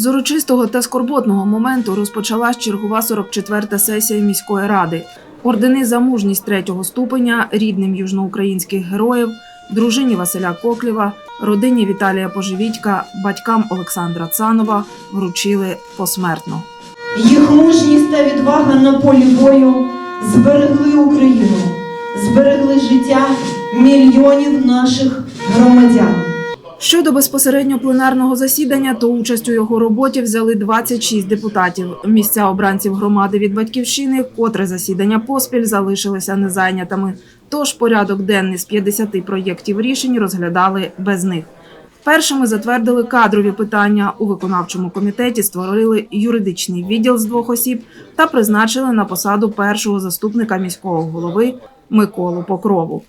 З урочистого та скорботного моменту розпочалась чергова 44-та сесія міської ради. Ордени за мужність третього ступеня рідним южноукраїнських героїв, дружині Василя Коклєва, родині Віталія Поживітька, батькам Олександра Цанова вручили посмертно. Їх мужність та відвага на полі бою зберегли Україну, зберегли життя мільйонів наших громадян. Щодо безпосередньо пленарного засідання, то участь у його роботі взяли 26 депутатів. Місця обранців громади від батьківщини, котре засідання поспіль залишилися незайнятими. Тож порядок денний з 50 проєктів рішень розглядали без них. Першими затвердили кадрові питання у виконавчому комітеті, створили юридичний відділ з двох осіб та призначили на посаду першого заступника міського голови Миколу Покрову.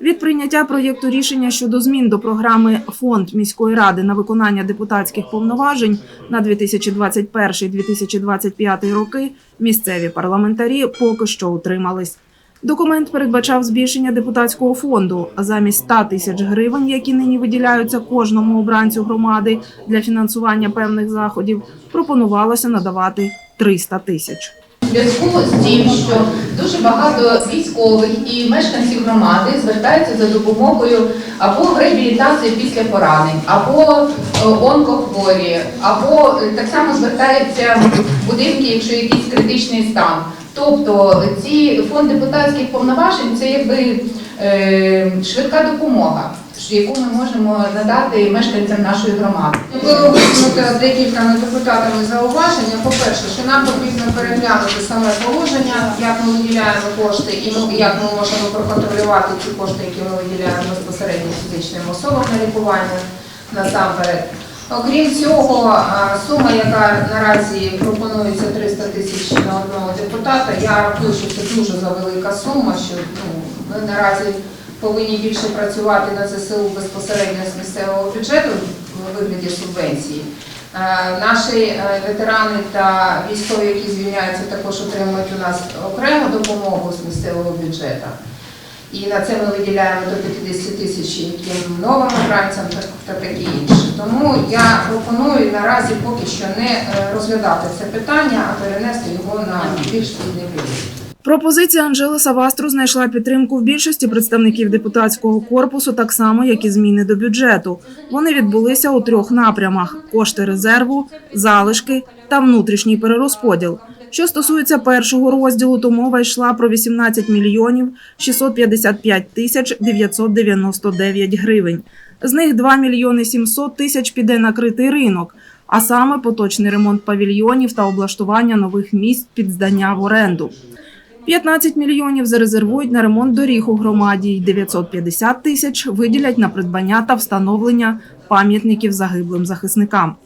Від прийняття проєкту рішення щодо змін до програми Фонд міської ради на виконання депутатських повноважень на 2021-2025 роки місцеві парламентарі поки що утримались. Документ передбачав збільшення депутатського фонду. Замість 100 тисяч гривень, які нині виділяються кожному обранцю громади для фінансування певних заходів, пропонувалося надавати 300 тисяч. Зв'язку з тим, що дуже багато військових і мешканців громади звертаються за допомогою або реабілітації після поранень, або е, онкохворі, або е, так само звертаються будинки, якщо якийсь критичний стан. Тобто ці фонд депутатських повноважень це якби е, швидка допомога, яку ми можемо надати мешканцям нашої громади. Було висунуто декількома депутатами зауваження. По-перше, що нам потрібно переглянути саме положення, як ми виділяємо кошти і як ми можемо проконтролювати ці кошти, які ми виділяємо безпосередньо фізичним особам на лікування насамперед. Окрім цього, сума, яка наразі пропонується 300 тисяч на одного депутата, я рахую, що це дуже завелика сума, що ну, ми наразі повинні більше працювати на ЗСУ безпосередньо з місцевого бюджету в вигляді субвенції. Е, Наші е, ветерани та військові, які звільняються, також отримують у нас окрему допомогу з місцевого бюджету. І на це ми виділяємо до 50 тисяч яким новим обранцям та, та таке інше. Тому я пропоную наразі поки що не е, розглядати це питання, а перенести його на більш пізній період. Пропозиція Анжели Савастру знайшла підтримку в більшості представників депутатського корпусу, так само як і зміни до бюджету. Вони відбулися у трьох напрямах: кошти резерву, залишки та внутрішній перерозподіл. Що стосується першого розділу, то мова йшла про 18 мільйонів 655 тисяч 999 гривень. З них 2 мільйони 700 тисяч піде на критий ринок, а саме поточний ремонт павільйонів та облаштування нових місць під здання в оренду. 15 мільйонів зарезервують на ремонт доріг у громаді і 950 тисяч виділять на придбання та встановлення пам'ятників загиблим захисникам.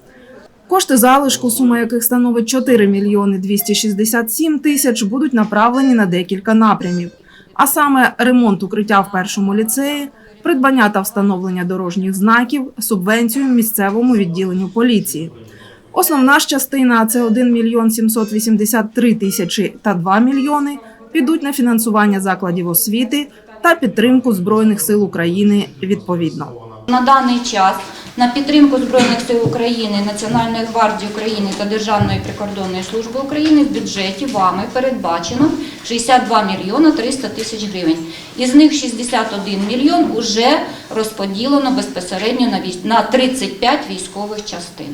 Кошти залишку, сума яких становить 4 мільйони 267 тисяч, будуть направлені на декілька напрямів. А саме ремонт укриття в першому ліцеї, придбання та встановлення дорожніх знаків, субвенцію місцевому відділенню поліції. Основна ж частина це 1 мільйон 783 тисячі та 2 мільйони підуть на фінансування закладів освіти та підтримку Збройних сил України відповідно. На даний час на підтримку Збройних сил України, Національної гвардії України та Державної прикордонної служби України в бюджеті вами передбачено 62 мільйона 300 тисяч гривень. Із них 61 мільйон уже розподілено безпосередньо на 35 військових частин.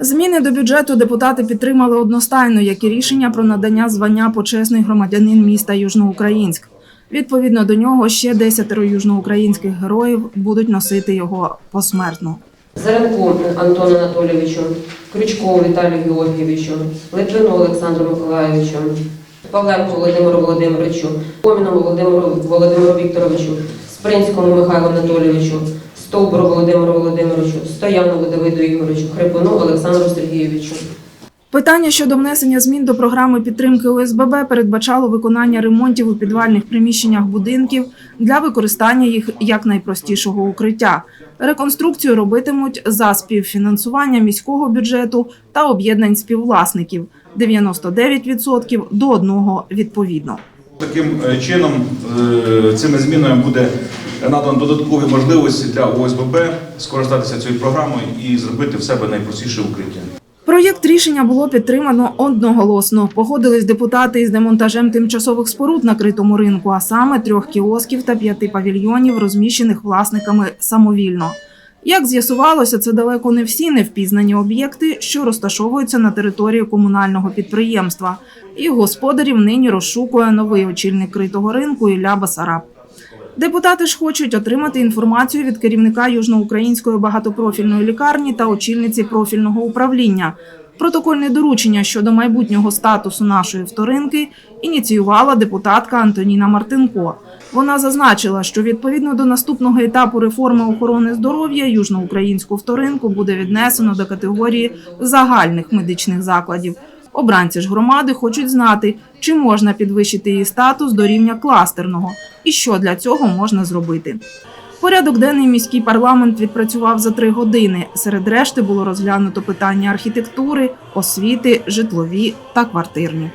Зміни до бюджету депутати підтримали одностайно, як і рішення про надання звання почесний громадянин міста Южноукраїнськ. Відповідно до нього ще десятеро южноукраїнських героїв будуть носити його посмертно. Заренку Антону Анатолійовичу, Крючкову Віталію Георгійовичу, Литвину Олександру Миколайовичу, Павленку Володимиру Володимировичу, Коміну Володимиру Володимиру Вікторовичу, Спринському Михайлу Анатолійовичу, Стовбуру Володимиру Володимировичу, Стоянову Давиду Ігоровичу, Хрипуну Олександру Сергійовичу. Питання щодо внесення змін до програми підтримки ОСББ передбачало виконання ремонтів у підвальних приміщеннях будинків для використання їх як найпростішого укриття. Реконструкцію робитимуть за співфінансування міського бюджету та об'єднань співвласників 99% до одного відповідно. Таким е, чином, е, цими змінами буде надано додаткові можливості для ОСББ скористатися цією програмою і зробити в себе найпростіше укриття. Проєкт рішення було підтримано одноголосно. Погодились депутати із демонтажем тимчасових споруд на критому ринку, а саме трьох кіосків та п'яти павільйонів, розміщених власниками самовільно. Як з'ясувалося, це далеко не всі невпізнані об'єкти, що розташовуються на території комунального підприємства. І господарів нині розшукує новий очільник критого ринку Ілля Басараб. Депутати ж хочуть отримати інформацію від керівника Южноукраїнської багатопрофільної лікарні та очільниці профільного управління. Протокольне доручення щодо майбутнього статусу нашої вторинки ініціювала депутатка Антоніна Мартинко. Вона зазначила, що відповідно до наступного етапу реформи охорони здоров'я южноукраїнську вторинку буде віднесено до категорії загальних медичних закладів. Обранці ж громади хочуть знати, чи можна підвищити її статус до рівня кластерного і що для цього можна зробити. Порядок денний міський парламент відпрацював за три години. Серед решти було розглянуто питання архітектури, освіти, житлові та квартирні.